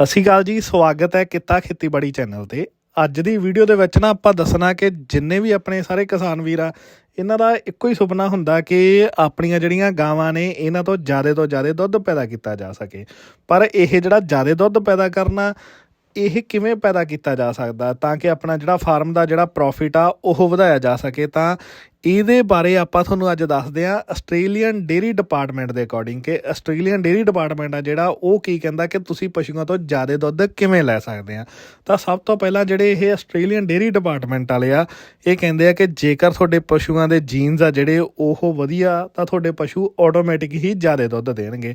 ਸਤਿ ਸ਼੍ਰੀ ਅਕਾਲ ਜੀ, ਸਵਾਗਤ ਹੈ ਕਿੱਤਾ ਖੇਤੀਬਾੜੀ ਚੈਨਲ ਤੇ। ਅੱਜ ਦੀ ਵੀਡੀਓ ਦੇ ਵਿੱਚ ਨਾ ਆਪਾਂ ਦੱਸਣਾ ਕਿ ਜਿੰਨੇ ਵੀ ਆਪਣੇ ਸਾਰੇ ਕਿਸਾਨ ਵੀਰ ਆ, ਇਹਨਾਂ ਦਾ ਇੱਕੋ ਹੀ ਸੁਪਨਾ ਹੁੰਦਾ ਕਿ ਆਪਣੀਆਂ ਜਿਹੜੀਆਂ ਗਾਵਾਂ ਨੇ, ਇਹਨਾਂ ਤੋਂ ਜ਼ਿਆਦਾ ਤੋਂ ਜ਼ਿਆਦਾ ਦੁੱਧ ਪੈਦਾ ਕੀਤਾ ਜਾ ਸਕੇ। ਪਰ ਇਹ ਜਿਹੜਾ ਜ਼ਿਆਦਾ ਦੁੱਧ ਪੈਦਾ ਕਰਨਾ ਇਹ ਕਿਵੇਂ ਪੈਦਾ ਕੀਤਾ ਜਾ ਸਕਦਾ ਤਾਂ ਕਿ ਆਪਣਾ ਜਿਹੜਾ ਫਾਰਮ ਦਾ ਜਿਹੜਾ ਪ੍ਰੋਫਿਟ ਆ, ਉਹ ਵਧਾਇਆ ਜਾ ਸਕੇ। ਤਾਂ ਇਹਦੇ ਬਾਰੇ ਆਪਾਂ ਤੁਹਾਨੂੰ ਅੱਜ ਦੱਸਦੇ ਆ ਆਸਟ੍ਰੇਲੀਅਨ ਡੇਰੀ ਡਿਪਾਰਟਮੈਂਟ ਦੇ ਅਕੋਰਡਿੰਗ ਕਿ ਆਸਟ੍ਰੇਲੀਅਨ ਡੇਰੀ ਡਿਪਾਰਟਮੈਂਟ ਆ ਜਿਹੜਾ, ਉਹ ਕੀ ਕਹਿੰਦਾ ਕਿ ਤੁਸੀਂ ਪਸ਼ੂਆਂ ਤੋਂ ਜ਼ਿਆਦਾ ਦੁੱਧ ਕਿਵੇਂ ਲੈ ਸਕਦੇ ਆ? ਤਾਂ ਸਭ ਤੋਂ ਪਹਿਲਾਂ ਜਿਹੜੇ ਇਹ ਆਸਟ੍ਰੇਲੀਅਨ ਡੇਰੀ ਡਿਪਾਰਟਮੈਂਟ ਵਾਲੇ ਆ, ਇਹ ਕਹਿੰਦੇ ਆ ਕਿ ਜੇਕਰ ਤੁਹਾਡੇ ਪਸ਼ੂਆਂ ਦੇ ਜੀਨਸ ਆ ਜਿਹੜੇ, ਉਹ ਵਧੀਆ, ਤਾਂ ਤੁਹਾਡੇ ਪਸ਼ੂ ਆਟੋਮੈਟਿਕ ਹੀ ਜ਼ਿਆਦਾ ਦੁੱਧ ਦੇਣਗੇ।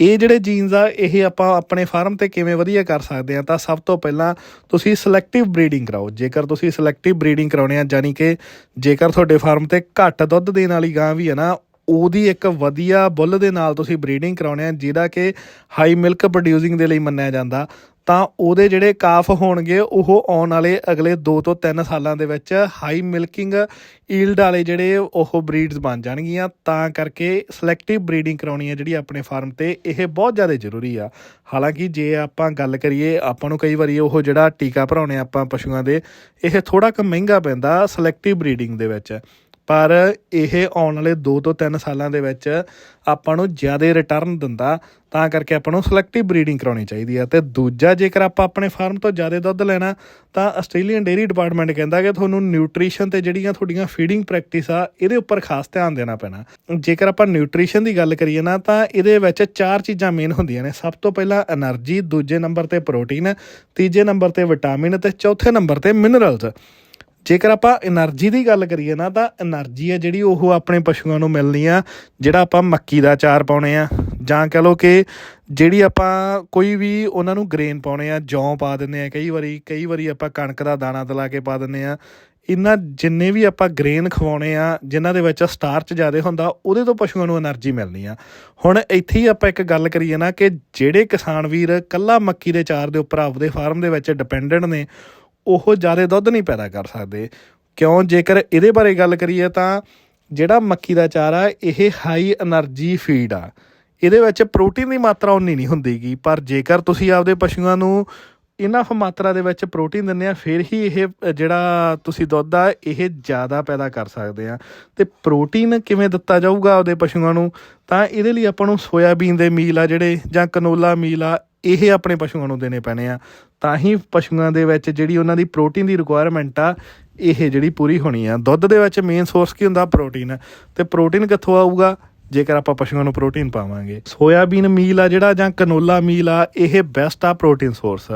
ਇਹ ਜਿਹੜੇ ਜੀਨਸ ਆ, ਇਹ ਆਪਾਂ ਆਪਣੇ ਫਾਰਮ ਤੇ ਕਿਵੇਂ ਵਧੀਆ ਕਰ ਸਕਦੇ ਆ, ਤਾਂ ਸਭ ਤੋਂ ਪਹਿਲਾਂ ਤੁਸੀਂ ਸਿਲੈਕਟਿਵ ਬਰੀਡਿੰਗ ਕਰਾਓ। ਜੇਕਰ ਤੁਸੀਂ ਸਿਲੈਕਟਿਵ ਬਰੀਡਿੰਗ ਕਰਾਉਣੇ ਆ ਯਾਨੀ ਕਿ ਜੇਕਰ ਤੁਹਾਡੇ ਫਾਰਮ ਤੇ ਘੱਟ ਦੁੱਧ ਦੇਣ ਵਾਲੀ ਗਾਂ ਵੀ ਹੈ ਨਾ, ਉਹਦੀ ਇੱਕ ਵਧੀਆ ਬੁੱਲ ਦੇ ਨਾਲ ਤੁਸੀਂ ਬਰੀਡਿੰਗ ਕਰਾਉਣੇ ਆ, ਜਿਹਦਾ ਕਿ ਹਾਈ ਮਿਲਕ ਪ੍ਰੋਡਿਊਸਿੰਗ ਦੇ ਲਈ ਮੰਨਿਆ ਜਾਂਦਾ। ਤਾਂ ਉਹਦੇ ਜਿਹੜੇ ਕਾਫ ਹੋਣਗੇ, ਉਹ ਆਉਣ ਵਾਲੇ ਅਗਲੇ 2 ਤੋਂ 3 ਸਾਲਾਂ ਦੇ ਵਿੱਚ ਹਾਈ ਮਿਲਕਿੰਗ ਈਲਡ ਵਾਲੇ ਜਿਹੜੇ ਉਹ ਬਰੀਡਸ ਬਣ ਜਾਣਗੀਆਂ। ਤਾਂ ਕਰਕੇ ਸਿਲੈਕਟਿਵ ਬਰੀਡਿੰਗ ਕਰਾਉਣੀ ਹੈ ਜਿਹੜੀ ਆਪਣੇ ਫਾਰਮ ਤੇ, ਇਹ ਬਹੁਤ ਜ਼ਿਆਦਾ ਜ਼ਰੂਰੀ ਆ। ਹਾਲਾਂਕਿ ਜੇ ਆਪਾਂ ਗੱਲ ਕਰੀਏ, ਆਪਾਂ ਨੂੰ ਕਈ ਵਾਰੀ ਉਹ ਜਿਹੜਾ ਟੀਕਾ ਭਰਾਉਣੇ ਆਪਾਂ ਪਸ਼ੂਆਂ ਦੇ, ਇਹ ਥੋੜਾ ਕੁ ਮਹਿੰਗਾ ਪੈਂਦਾ ਸਿਲੈਕਟਿਵ ਬਰੀਡਿੰਗ ਦੇ ਵਿੱਚ। ਪਰ ਇਹ ਆਉਣ ਵਾਲੇ 2 ਤੋਂ 3 ਸਾਲਾਂ ਦੇ ਵਿੱਚ ਆਪਾਂ ਨੂੰ ਜ਼ਿਆਦਾ ਰਿਟਰਨ ਦਿੰਦਾ, ਤਾਂ ਕਰਕੇ ਆਪਾਂ ਨੂੰ ਸਿਲੈਕਟਿਵ ਬਰੀਡਿੰਗ ਕਰਾਉਣੀ ਚਾਹੀਦੀ ਹੈ ਤੇ ਦੂਜਾ, ਜੇਕਰ ਆਪਾਂ ਆਪਣੇ ਫਾਰਮ ਤੋਂ ਜ਼ਿਆਦਾ ਦੁੱਧ ਲੈਣਾ, ਤਾਂ ਆਸਟ੍ਰੇਲੀਅਨ ਡੇਰੀ ਡਿਪਾਰਟਮੈਂਟ ਕਹਿੰਦਾ ਕਿ ਤੁਹਾਨੂੰ ਨਿਊਟ੍ਰੀਸ਼ਨ ਤੇ ਜਿਹੜੀਆਂ ਤੁਹਾਡੀਆਂ ਫੀਡਿੰਗ ਪ੍ਰੈਕਟਿਸ ਆ, ਇਹਦੇ ਉੱਪਰ ਖਾਸ ਧਿਆਨ ਦੇਣਾ ਪੈਣਾ। ਜੇਕਰ ਆਪਾਂ ਨਿਊਟ੍ਰੀਸ਼ਨ ਦੀ ਗੱਲ ਕਰੀਏ ਨਾ, ਤਾਂ ਇਹਦੇ ਵਿੱਚ ਚਾਰ ਚੀਜ਼ਾਂ ਮੇਨ ਹੁੰਦੀਆਂ ਨੇ। ਸਭ ਤੋਂ ਪਹਿਲਾਂ એનર્ਜੀ ਦੂਜੇ ਨੰਬਰ ਤੇ ਪ੍ਰੋਟੀਨ ਤੀਜੇ ਨੰਬਰ ਤੇ ਵਿਟਾਮਿਨ ਤੇ ਚੌਥੇ ਨੰਬਰ ਤੇ ਮਿਨਰਲਸ ਜੇਕਰ ਆਪਾਂ એનર્ਜੀ ਦੀ ਗੱਲ ਕਰੀਏ ਨਾ, ਤਾਂ એનર્ਜੀ ਹੈ ਜਿਹੜੀ ਉਹ ਆਪਣੇ ਪਸ਼ੂਆਂ ਨੂੰ ਮਿਲਣੀ ਆ, ਜਿਹੜਾ ਆਪਾਂ ਮੱਕੀ ਦਾ ਚਾਰ ਪਾਉਣੇ ਆ, ਜਾਂ ਕਹ ਲੋ ਕਿ ਜਿਹੜੀ ਆਪਾਂ ਕੋਈ ਵੀ ਉਹਨਾਂ ਨੂੰ ਗ੍ਰੇਨ ਪਾਉਣੇ ਆ, ਜੌਂ ਪਾ ਦਿੰਦੇ ਆ ਕਈ ਵਾਰੀ ਕਈ ਵਾਰੀ ਆਪਾਂ ਕਣਕ ਦਾ ਦਾਣਾ ਤਲਾ ਕੇ ਪਾ ਦਿੰਦੇ ਆ। ਇਹਨਾਂ ਜਿੰਨੇ ਵੀ ਆਪਾਂ ਗ੍ਰੇਨ ਖਵਾਉਣੇ ਆ, ਜਿਨ੍ਹਾਂ ਦੇ ਵਿੱਚ ਸਟਾਰਚ ਜ਼ਿਆਦਾ ਹੁੰਦਾ, ਉਹਦੇ ਤੋਂ ਪਸ਼ੂਆਂ ਨੂੰ એનર્ਜੀ ਮਿਲਣੀ ਆ। ਹੁਣ ਇੱਥੇ ਹੀ ਆਪਾਂ ਇੱਕ ਗੱਲ ਕਰੀਏ ਨਾ ਕਿ ਜਿਹੜੇ ਕਿਸਾਨ ਵੀਰ ਕੱਲਾ ਮੱਕੀ ਦੇ ਚਾਰ ਦੇ ਉੱਪਰ ਆਪਦੇ ਫਾਰਮ ਦੇ ਵਿੱਚ ਡਿਪੈਂਡੈਂਟ ਨੇ ਉਹ ਜ਼ਿਆਦਾ ਦੁੱਧ ਨਹੀਂ ਪੈਦਾ ਕਰ ਸਕਦੇ। ਕਿਉਂ? ਜੇਕਰ ਇਹਦੇ ਬਾਰੇ ਗੱਲ ਕਰੀਏ ਤਾਂ ਜਿਹੜਾ ਮੱਕੀ ਦਾ ਚਾਰਾ ਇਹ ਹਾਈ એનર્ਜੀ ਫੀਡ ਆ। ਇਹਦੇ ਵਿੱਚ ਪ੍ਰੋਟੀਨ ਦੀ ਮਾਤਰਾ ਉਨੀ ਨਹੀਂ ਹੁੰਦੀਗੀ, ਪਰ ਜੇਕਰ ਤੁਸੀਂ ਆਪਦੇ ਪਸ਼ੂਆਂ ਨੂੰ ਇਨਫ ਮਾਤਰਾ ਦੇ ਵਿੱਚ ਪ੍ਰੋਟੀਨ ਦਿੰਦੇ ਆ, ਫਿਰ ਹੀ ਇਹ ਜਿਹੜਾ ਤੁਸੀਂ ਦੁੱਧ ਆ, ਇਹ ਜ਼ਿਆਦਾ ਪੈਦਾ ਕਰ ਸਕਦੇ ਆ। ਤੇ ਪ੍ਰੋਟੀਨ ਕਿਵੇਂ ਦਿੱਤਾ ਜਾਊਗਾ ਉਹਦੇ ਪਸ਼ੂਆਂ ਨੂੰ? ਤਾਂ ਇਹਦੇ ਲਈ ਆਪਾਂ ਨੂੰ ਸੋਇਆਬੀਨ ਦੇ ਮੀਲ ਆ ਜਿਹੜੇ ਜਾਂ ਕਨੋਲਾ ਮੀਲ ਆ ਇਹ ਆਪਣੇ ਪਸ਼ੂਆਂ ਨੂੰ ਦੇਣੇ ਪੈਣੇ ਆ। ਤਾਂ ਹੀ ਪਸ਼ੂਆਂ ਦੇ ਵਿੱਚ ਜਿਹੜੀ ਉਹਨਾਂ ਦੀ ਪ੍ਰੋਟੀਨ ਦੀ ਰਿਕੁਆਇਰਮੈਂਟ ਆ, ਇਹ ਜਿਹੜੀ ਪੂਰੀ ਹੋਣੀ ਆ। ਦੁੱਧ ਦੇ ਵਿੱਚ ਮੇਨ ਸੋਰਸ ਕੀ ਹੁੰਦਾ? ਪ੍ਰੋਟੀਨ ਤੇ ਪ੍ਰੋਟੀਨ ਕਿੱਥੋਂ ਆਊਗਾ? ਜੇਕਰ ਆਪਾਂ ਪਸ਼ੂਆਂ ਨੂੰ ਪ੍ਰੋਟੀਨ ਪਾਵਾਂਗੇ। ਸੋਇਆਬੀਨ ਮੀਲ ਆ ਜਿਹੜਾ ਜਾਂ ਕਨੋਲਾ ਮੀਲ ਆ, ਇਹ ਬੈਸਟ ਆ ਪ੍ਰੋਟੀਨ ਸੋਰਸ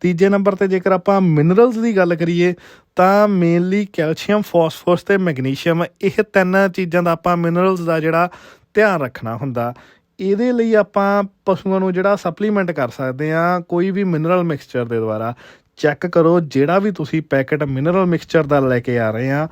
ਤੀਜੇ ਨੰਬਰ ਤੇ ਜੇਕਰ ਆਪਾਂ ਮਿਨਰਲਸ ਦੀ ਗੱਲ ਕਰੀਏ, ਤਾਂ ਮੇਨਲੀ ਕੈਲਸ਼ੀਅਮ ਫਾਸਫੋਰਸ ਤੇ ਮੈਗਨੀਸ਼ੀਅਮ ਇਹ ਤਿੰਨ ਚੀਜ਼ਾਂ ਦਾ ਆਪਾਂ ਮਿਨਰਲਸ ਦਾ ਜਿਹੜਾ ਧਿਆਨ ਰੱਖਣਾ ਹੁੰਦਾ। ਇਹਦੇ ਲਈ ਆਪਾਂ ਪਸ਼ੂਆਂ ਨੂੰ ਜਿਹੜਾ ਸਪਲੀਮੈਂਟ ਕਰ ਸਕਦੇ ਆ ਕੋਈ ਵੀ ਮਿਨਰਲ ਮਿਕਸਚਰ ਦੇ ਦੁਆਰਾ। ਚੈੱਕ ਕਰੋ ਜਿਹੜਾ ਵੀ ਤੁਸੀਂ ਪੈਕੇਟ ਮਿਨਰਲ ਮਿਕਸਚਰ ਦਾ ਲੈ ਕੇ ਆ ਰਹੇ ਆ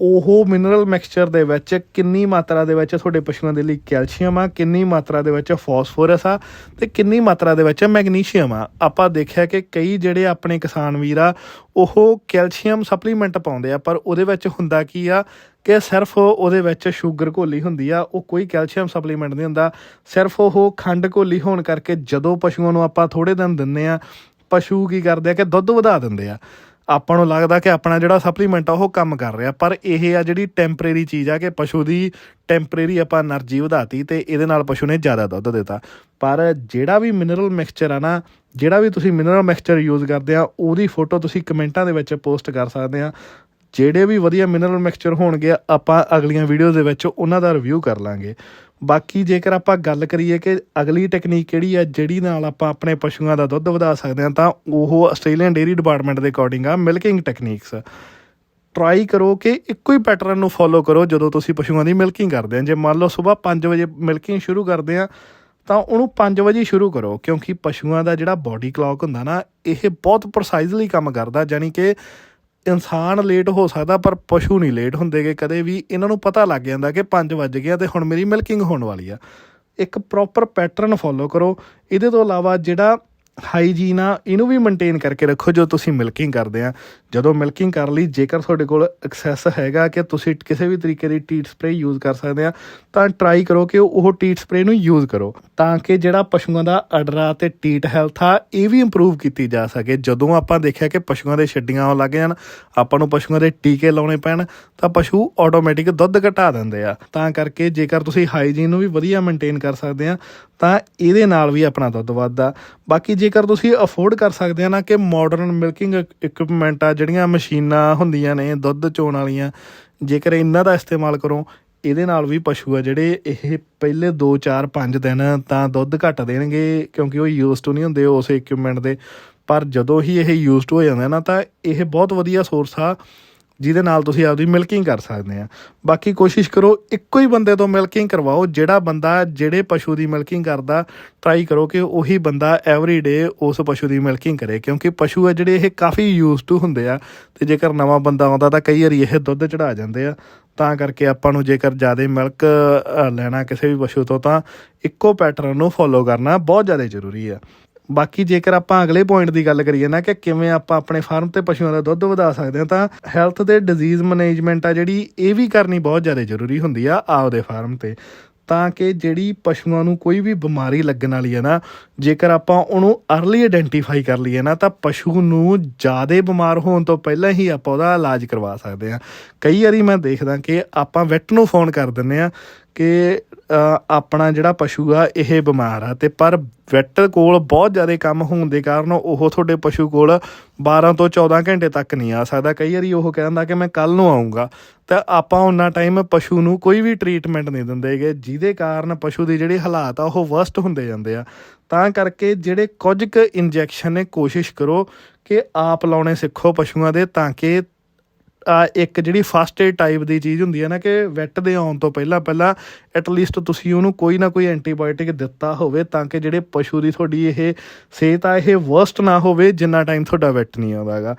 ਉਹ ਮਿਨਰਲ ਮਿਕਸਚਰ ਦੇ ਵਿੱਚ ਕਿੰਨੀ ਮਾਤਰਾ ਦੇ ਵਿੱਚ ਤੁਹਾਡੇ ਪਸ਼ੂਆਂ ਦੇ ਲਈ ਕੈਲਸ਼ੀਅਮ ਆ, ਕਿੰਨੀ ਮਾਤਰਾ ਦੇ ਵਿੱਚ ਫਾਸਫੋਰਸ ਆ, ਤੇ ਕਿੰਨੀ ਮਾਤਰਾ ਦੇ ਵਿੱਚ ਮੈਗਨੀਸ਼ੀਅਮ ਆ। ਆਪਾਂ ਦੇਖਿਆ ਕਿ ਕਈ ਜਿਹੜੇ ਆਪਣੇ ਕਿਸਾਨ ਵੀਰ ਆ, ਉਹ ਕੈਲਸ਼ੀਅਮ ਸਪਲੀਮੈਂਟ ਪਾਉਂਦੇ ਆ, ਪਰ ਉਹਦੇ ਵਿੱਚ ਹੁੰਦਾ ਕੀ ਆ ਕਿ ਸਿਰਫ ਉਹਦੇ ਵਿੱਚ ਸ਼ੂਗਰ ਘੋਲੀ ਹੁੰਦੀ ਆ, ਉਹ ਕੋਈ ਕੈਲਸ਼ੀਅਮ ਸਪਲੀਮੈਂਟ ਨਹੀਂ ਹੁੰਦਾ। ਸਿਰਫ ਉਹ ਖੰਡ ਘੋਲੀ ਹੋਣ ਕਰਕੇ ਜਦੋਂ ਪਸ਼ੂਆਂ ਨੂੰ ਆਪਾਂ ਥੋੜੇ ਦਿਨ ਦਿੰਨੇ ਆ, ਪਸ਼ੂ ਕੀ ਕਰਦੇ ਆ ਕਿ ਦੁੱਧ ਵਧਾ ਦਿੰਦੇ ਆ। ਆਪਾਂ ਨੂੰ ਲੱਗਦਾ ਕਿ ਆਪਣਾ ਜਿਹੜਾ ਸਪਲੀਮੈਂਟ ਆ, ਉਹ ਕੰਮ ਕਰ ਰਿਹਾ। ਪਰ ਇਹ ਆ ਜਿਹੜੀ ਟੈਂਪਰੇਰੀ ਚੀਜ਼ ਆ ਕਿ ਪਸ਼ੂ ਦੀ ਟੈਂਪਰੇਰੀ ਆਪਾਂ એનર્ਜੀ ਵਧਾਤੀ ਤੇ ਇਹਦੇ ਨਾਲ ਪਸ਼ੂ ਨੇ ਜ਼ਿਆਦਾ ਦੁੱਧ ਦਿੱਤਾ। ਪਰ ਜਿਹੜਾ ਵੀ ਮਿਨਰਲ ਮਿਕਸਚਰ ਆ ਨਾ, ਜਿਹੜਾ ਵੀ ਤੁਸੀਂ ਮਿਨਰਲ ਮਿਕਸਚਰ ਯੂਜ਼ ਕਰਦੇ ਆ, ਉਹਦੀ ਫੋਟੋ ਤੁਸੀਂ ਕਮੈਂਟਾਂ ਦੇ ਵਿੱਚ ਪੋਸਟ ਕਰ ਸਕਦੇ ਆ। ਜਿਹੜੇ ਵੀ ਵਧੀਆ ਮਿਨਰਲ ਮਿਕਸਚਰ ਹੋਣਗੇ, ਆਪਾਂ ਅਗਲੀਆਂ ਵੀਡੀਓ ਦੇ ਵਿੱਚ ਉਹਨਾਂ ਦਾ ਰਿਵਿਊ ਕਰ ਲਾਂਗੇ। ਬਾਕੀ ਜੇਕਰ ਆਪਾਂ ਗੱਲ ਕਰੀਏ ਕਿ ਅਗਲੀ ਟੈਕਨੀਕ ਕਿਹੜੀ ਹੈ ਜਿਹੜੀ ਨਾਲ ਆਪਾਂ ਆਪਣੇ ਪਸ਼ੂਆਂ ਦਾ ਦੁੱਧ ਵਧਾ ਸਕਦੇ ਹਾਂ, ਤਾਂ ਉਹ ਆਸਟ੍ਰੇਲੀਅਨ ਡੇਰੀ ਡਿਪਾਰਟਮੈਂਟ ਦੇ ਅਕੋਰਡਿੰਗ ਆ ਮਿਲਕਿੰਗ ਟੈਕਨੀਕਸ ਟਰਾਈ ਕਰੋ ਕਿ ਇੱਕੋ ਹੀ ਪੈਟਰਨ ਨੂੰ ਫੋਲੋ ਕਰੋ ਜਦੋਂ ਤੁਸੀਂ ਪਸ਼ੂਆਂ ਦੀ ਮਿਲਕਿੰਗ ਕਰਦੇ ਆ। ਜੇ ਮੰਨ ਲਓ ਸਵੇਰ 5 ਵਜੇ ਮਿਲਕਿੰਗ ਸ਼ੁਰੂ ਕਰਦੇ ਆ, ਤਾਂ ਉਹਨੂੰ 5 ਵਜੇ ਸ਼ੁਰੂ ਕਰੋ, ਕਿਉਂਕਿ ਪਸ਼ੂਆਂ ਦਾ ਜਿਹੜਾ ਬਾਡੀ ਕਲੌਕ ਹੁੰਦਾ ਨਾ, ਇਹ ਬਹੁਤ ਪ੍ਰਸਾਈਜ਼ਲੀ ਕੰਮ ਕਰਦਾ ਯਾਨੀ ਕਿ ਇਨਸਾਨ ਲੇਟ ਹੋ ਸਕਦਾ, ਪਰ ਪਸ਼ੂ ਨਹੀਂ ਲੇਟ ਹੁੰਦੇਗੇ ਕਦੇ ਵੀ। ਇਹਨਾਂ ਨੂੰ ਪਤਾ ਲੱਗ ਜਾਂਦਾ ਕਿ 5 ਵੱਜ ਗਿਆ ਤੇ ਹੁਣ ਮੇਰੀ ਮਿਲਕਿੰਗ ਹੋਣ ਵਾਲੀ ਆ। ਇੱਕ ਪ੍ਰੋਪਰ ਪੈਟਰਨ ਫੋਲੋ ਕਰੋ। ਇਹਦੇ ਤੋਂ ਇਲਾਵਾ ਜਿਹੜਾ ਹਾਈਜੀਨ ਆ, ਇਹਨੂੰ ਵੀ ਮੇਨਟੇਨ ਕਰਕੇ ਰੱਖੋ ਜੋ ਤੁਸੀਂ ਮਿਲਕਿੰਗ ਕਰਦੇ ਆ। ਜਦੋਂ ਮਿਲਕਿੰਗ ਕਰ ਲਈ, ਜੇਕਰ ਤੁਹਾਡੇ ਕੋਲ ਐਕਸੈਸ ਹੈਗਾ ਕਿ ਤੁਸੀਂ ਕਿਸੇ ਵੀ ਤਰੀਕੇ ਦੀ ਟੀਟ ਸਪਰੇ ਯੂਜ਼ ਕਰ ਸਕਦੇ ਆ, ਤਾਂ ਟਰਾਈ ਕਰੋ ਕਿ ਉਹ ਟੀਟ ਸਪਰੇ ਨੂੰ ਯੂਜ਼ ਕਰੋ, ਤਾਂ ਕਿ ਜਿਹੜਾ ਪਸ਼ੂਆਂ ਦਾ ਅਡਰਾ ਤੇ ਟੀਟ ਹੈਲਥ ਆ, ਇਹ ਵੀ ਇੰਪਰੂਵ ਕੀਤੀ ਜਾ ਸਕੇ। ਜਦੋਂ ਆਪਾਂ ਦੇਖਿਆ ਕਿ ਪਸ਼ੂਆਂ ਦੇ ਛੱਡੀਆਂ ਆਉਣ ਲੱਗ ਜਾਣ, ਆਪਾਂ ਨੂੰ ਪਸ਼ੂਆਂ ਦੇ ਟੀਕੇ ਲਾਉਣੇ ਪੈਣ, ਤਾਂ ਪਸ਼ੂ ਆਟੋਮੈਟਿਕ ਦੁੱਧ ਘਟਾ ਦਿੰਦੇ ਆ। ਤਾਂ ਕਰਕੇ ਜੇਕਰ ਤੁਸੀਂ ਹਾਈਜੀਨ ਨੂੰ ਵੀ ਵਧੀਆ ਮੇਨਟੇਨ ਕਰ ਸਕਦੇ ਆ, ਤਾਂ ਇਹਦੇ ਨਾਲ ਵੀ ਆਪਣਾ ਦੁੱਧ ਵੱਧਦਾ। ਬਾਕੀ ਜੇਕਰ ਤੁਸੀਂ ਅਫੋਰਡ ਕਰ ਸਕਦੇ ਆ ਨਾ ਕਿ ਮਾਡਰਨ ਮਿਲਕਿੰਗ ਇਕਵਿਪਮੈਂਟ ਆ, ਜਿਹੜੀਆਂ ਮਸ਼ੀਨਾਂ ਹੁੰਦੀਆਂ ਨੇ, ਦੁੱਧ ਚੋਣ ਵਾਲੀਆਂ, ਜੇਕਰ ਇਹਨਾਂ ਦਾ ਇਸਤੇਮਾਲ ਕਰੋ, ਇਹਦੇ ਨਾਲ ਵੀ ਪਸ਼ੂ ਆ ਜਿਹੜੇ ਇਹ ਪਹਿਲੇ 2 4 5 ਦਿਨ ਤਾਂ ਦੁੱਧ ਘੱਟ ਦੇਣਗੇ, ਕਿਉਂਕਿ ਉਹ ਯੂਜ਼ਡ ਨਹੀਂ ਹੁੰਦੇ ਉਸ ਇਕਵਿਪਮੈਂਟ ਦੇ। ਪਰ ਜਦੋਂ ਹੀ ਇਹ ਯੂਜ਼ਡ ਹੋ ਜਾਂਦਾ ਨਾ, ਤਾਂ ਇਹ ਬਹੁਤ ਵਧੀਆ ਸੋਰਸ ਆ। ਜਿਹਦੇ ਨਾਲ ਤੁਸੀਂ ਆਪਦੀ ਮਿਲਕਿੰਗ ਕਰ ਸਕਦੇ ਆ। ਬਾਕੀ ਕੋਸ਼ਿਸ਼ ਕਰੋ ਇੱਕੋ ਹੀ ਬੰਦੇ ਤੋਂ ਮਿਲਕਿੰਗ ਕਰਵਾਓ, ਜਿਹੜਾ ਬੰਦਾ ਜਿਹੜੇ ਪਸ਼ੂ ਦੀ ਮਿਲਕਿੰਗ ਕਰਦਾ ਟਰਾਈ ਕਰੋ ਕਿ ਉਹੀ ਬੰਦਾ ਐਵਰੀ ਡੇ ਉਸ ਪਸ਼ੂ ਦੀ ਮਿਲਕਿੰਗ ਕਰੇ, ਕਿਉਂਕਿ ਪਸ਼ੂ ਆ ਜਿਹੜੇ ਇਹ ਕਾਫੀ ਯੂਜ਼ਡ ਟੂ ਹੁੰਦੇ ਆ, ਤੇ ਜੇਕਰ ਨਵਾਂ ਬੰਦਾ ਆਉਂਦਾ ਤਾਂ ਕਈ ਵਾਰੀ ਇਹ ਦੁੱਧ ਚੜਾ ਜਾਂਦੇ ਆ। ਤਾਂ ਕਰਕੇ ਆਪਾਂ ਨੂੰ ਜੇਕਰ ਜ਼ਿਆਦਾ ਮਿਲਕ ਲੈਣਾ ਕਿਸੇ ਵੀ ਪਸ਼ੂ ਤੋਂ ਤਾਂ ਇੱਕੋ ਪੈਟਰਨ ਨੂੰ ਫੋਲੋ ਕਰਨਾ ਬਹੁਤ ਜ਼ਿਆਦਾ ਜ਼ਰੂਰੀ ਆ। ਬਾਕੀ ਜੇਕਰ ਆਪਾਂ ਅਗਲੇ ਪੁਆਇੰਟ ਦੀ ਗੱਲ ਕਰੀਏ ਨਾ ਕਿ ਕਿਵੇਂ ਆਪਾਂ ਆਪਣੇ ਫਾਰਮ ਤੇ ਪਸ਼ੂਆਂ ਦਾ ਦੁੱਧ ਵਧਾ ਸਕਦੇ ਹਾਂ, ਤਾਂ ਹੈਲਥ ਤੇ ਡਿਜ਼ੀਜ਼ ਮੈਨੇਜਮੈਂਟ ਆ ਜਿਹੜੀ, ਇਹ ਵੀ ਕਰਨੀ ਬਹੁਤ ਜ਼ਿਆਦਾ ਜ਼ਰੂਰੀ ਹੁੰਦੀ ਆ ਆਪਦੇ ਫਾਰਮ ਤੇ। ਤਾਂ ਕਿ ਜਿਹੜੀ ਪਸ਼ੂਆਂ ਨੂੰ ਕੋਈ ਵੀ ਬਿਮਾਰੀ ਲੱਗਣ ਵਾਲੀ ਹੈ ਨਾ, ਜੇਕਰ ਆਪਾਂ ਉਹਨੂੰ ਅਰਲੀ ਆਇਡੈਂਟੀਫਾਈ ਕਰ ਲਈਏ ਨਾ, ਤਾਂ ਪਸ਼ੂ ਨੂੰ ਜ਼ਿਆਦਾ ਬਿਮਾਰ ਹੋਣ ਤੋਂ ਪਹਿਲਾਂ ਹੀ ਆਪਾਂ ਉਹਦਾ ਇਲਾਜ ਕਰਵਾ ਸਕਦੇ ਹਾਂ। ਕਈ ਵਾਰੀ ਮੈਂ ਦੇਖਦਾ ਕਿ ਆਪਾਂ ਵੈਟ ਨੂੰ ਫੋਨ ਕਰ ਦਿੰਦੇ ਆ ਕਿ ਆਪਣਾ ਜਿਹੜਾ ਪਸ਼ੂ ਆ, ਇਹ ਬਿਮਾਰ ਆ। ਤੇ ਪਰ ਵੈਟਰ ਕੋਲ ਬਹੁਤ ਜ਼ਿਆਦਾ ਕੰਮ ਹੋਣ ਦੇ ਕਾਰਨ ਉਹ ਤੁਹਾਡੇ ਪਸ਼ੂ ਕੋਲ 12 ਤੋਂ 14 ਘੰਟੇ ਤੱਕ ਨਹੀਂ ਆ ਸਕਦਾ। ਕਈ ਵਾਰੀ ਉਹ ਕਹਿੰਦਾ ਕਿ ਮੈਂ ਕੱਲ ਨੂੰ ਆਉਂਗਾ ਤਾਂ ਆਪਾਂ ਉਹਨਾਂ ਟਾਈਮ ਪਸ਼ੂ ਨੂੰ ਕੋਈ ਵੀ ਟ੍ਰੀਟਮੈਂਟ ਨਹੀਂ ਦਿੰਦੇਗੇ ਜਿਹਦੇ ਕਾਰਨ ਪਸ਼ੂ ਦੀ ਜਿਹੜੀ ਹਾਲਾਤ ਆ, ਉਹ ਵਰਸਟ ਹੁੰਦੇ ਜਾਂਦੇ ਆ। ਤਾਂ ਕਰਕੇ ਜਿਹੜੇ ਕੁਝ ਕੁ ਇੰਜੈਕਸ਼ਨ ਨੇ, ਕੋਸ਼ਿਸ਼ ਕਰੋ ਕਿ ਆਪ ਲਾਉਣੇ ਸਿੱਖੋ ਪਸ਼ੂਆਂ ਦੇ, ਤਾਂ ਕਿ ਇੱਕ ਜਿਹੜੀ ਫਸਟ ਏਡ ਟਾਈਪ ਦੀ ਚੀਜ਼ ਹੁੰਦੀ ਹੈ ਨਾ ਕਿ ਵੈਟ ਦੇ ਆਉਣ ਤੋਂ ਪਹਿਲਾਂ ਪਹਿਲਾਂ ਐਟਲੀਸਟ ਤੁਸੀਂ ਉਹਨੂੰ ਕੋਈ ਨਾ ਕੋਈ ਐਂਟੀਬਾਇਓਟਿਕ ਦਿੱਤਾ ਹੋਵੇ ਤਾਂ ਕਿ ਜਿਹੜੇ ਪਸ਼ੂ ਦੀ ਤੁਹਾਡੀ ਇਹ ਸਿਹਤ ਆ, ਇਹ ਵਰਸਟ ਨਾ ਹੋਵੇ, ਜਿੰਨਾ ਟਾਈਮ ਤੁਹਾਡਾ ਵੈਟ ਨਹੀਂ ਆਉਂਦਾ ਹੈਗਾ।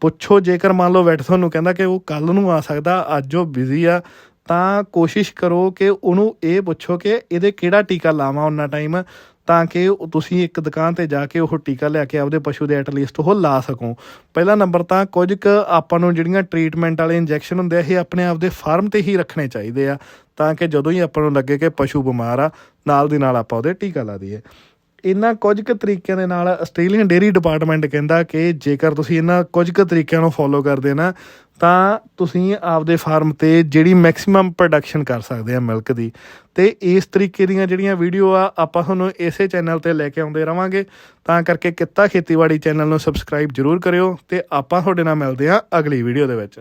ਪੁੱਛੋ, ਜੇਕਰ ਮੰਨ ਲਓ ਵੈਟ ਤੁਹਾਨੂੰ ਕਹਿੰਦਾ ਕਿ ਉਹ ਕੱਲ ਨੂੰ ਆ ਸਕਦਾ, ਅੱਜ ਉਹ ਬਿਜ਼ੀ ਆ, ਤਾਂ ਕੋਸ਼ਿਸ਼ ਕਰੋ ਕਿ ਉਹਨੂੰ ਇਹ ਪੁੱਛੋ ਕਿ ਇਹਦੇ ਕਿਹੜਾ ਟੀਕਾ ਲਾਵਾਂ ਉਹਨਾਂ ਟਾਈਮ ਤਾਂ ਕਿ ਤੁਸੀਂ ਇੱਕ ਦੁਕਾਨ ਤੇ ਜਾ ਕੇ ਉਹ ਟੀਕਾ ਲੈ ਕੇ ਆਪਦੇ ਪਸ਼ੂ ਦੇ ਐਟਲੀਸਟ ਉਹ ਲਾ ਸਕੋ। ਪਹਿਲਾ ਨੰਬਰ ਤਾਂ ਕੁਝ ਕੁ ਆਪਾਂ ਨੂੰ ਜਿਹੜੀਆਂ ਟ੍ਰੀਟਮੈਂਟ ਵਾਲੇ ਇੰਜੈਕਸ਼ਨ ਹੁੰਦੇ ਆ, ਇਹ ਆਪਣੇ ਆਪ ਦੇ ਫਾਰਮ ਤੇ ਹੀ ਰੱਖਣੇ ਚਾਹੀਦੇ ਆ, ਤਾਂ ਕਿ ਜਦੋਂ ਹੀ ਆਪਾਂ ਨੂੰ ਲੱਗੇ ਕਿ ਪਸ਼ੂ ਬਿਮਾਰ ਆ, ਨਾਲ ਦੀ ਨਾਲ ਆਪਾਂ ਉਹਦੇ ਟੀਕਾ ਲਾ ਦਈਏ। ਇਹਨਾਂ ਕੁਝ ਕੁ ਤਰੀਕਿਆਂ ਦੇ ਨਾਲ ਆਸਟ੍ਰੇਲੀਅਨ ਡੇਰੀ ਡਿਪਾਰਟਮੈਂਟ ਕਹਿੰਦਾ ਕਿ ਜੇਕਰ ਤੁਸੀਂ ਇਹਨਾਂ ਕੁਝ ਕੁ ਤਰੀਕਿਆਂ ਨੂੰ ਫੋਲੋ ਕਰਦੇ ਨਾ, ਤਾਂ ਤੁਸੀਂ ਆਪਦੇ ਫਾਰਮ ਤੇ ਜਿਹੜੀ ਮੈਕਸਿਮਮ ਪ੍ਰੋਡਕਸ਼ਨ ਕਰ ਸਕਦੇ ਆ ਮਿਲਕ ਦੀ। ਤੇ ਇਸ ਤਰੀਕੇ ਦੀਆਂ ਜਿਹੜੀਆਂ ਵੀਡੀਓ ਆ, ਆਪਾਂ ਤੁਹਾਨੂੰ ਇਸੇ ਚੈਨਲ ਤੇ ਲੈ ਕੇ ਆਉਂਦੇ ਰਵਾਂਗੇ। ਤਾਂ ਕਰਕੇ ਕਿੱਤਾ ਖੇਤੀਬਾੜੀ ਚੈਨਲ ਨੂੰ ਸਬਸਕ੍ਰਾਈਬ ਜਰੂਰ ਕਰਿਓ ਤੇ ਆਪਾਂ ਤੁਹਾਡੇ ਨਾਲ ਮਿਲਦੇ ਆ ਅਗਲੀ ਵੀਡੀਓ ਦੇ ਵਿੱਚ।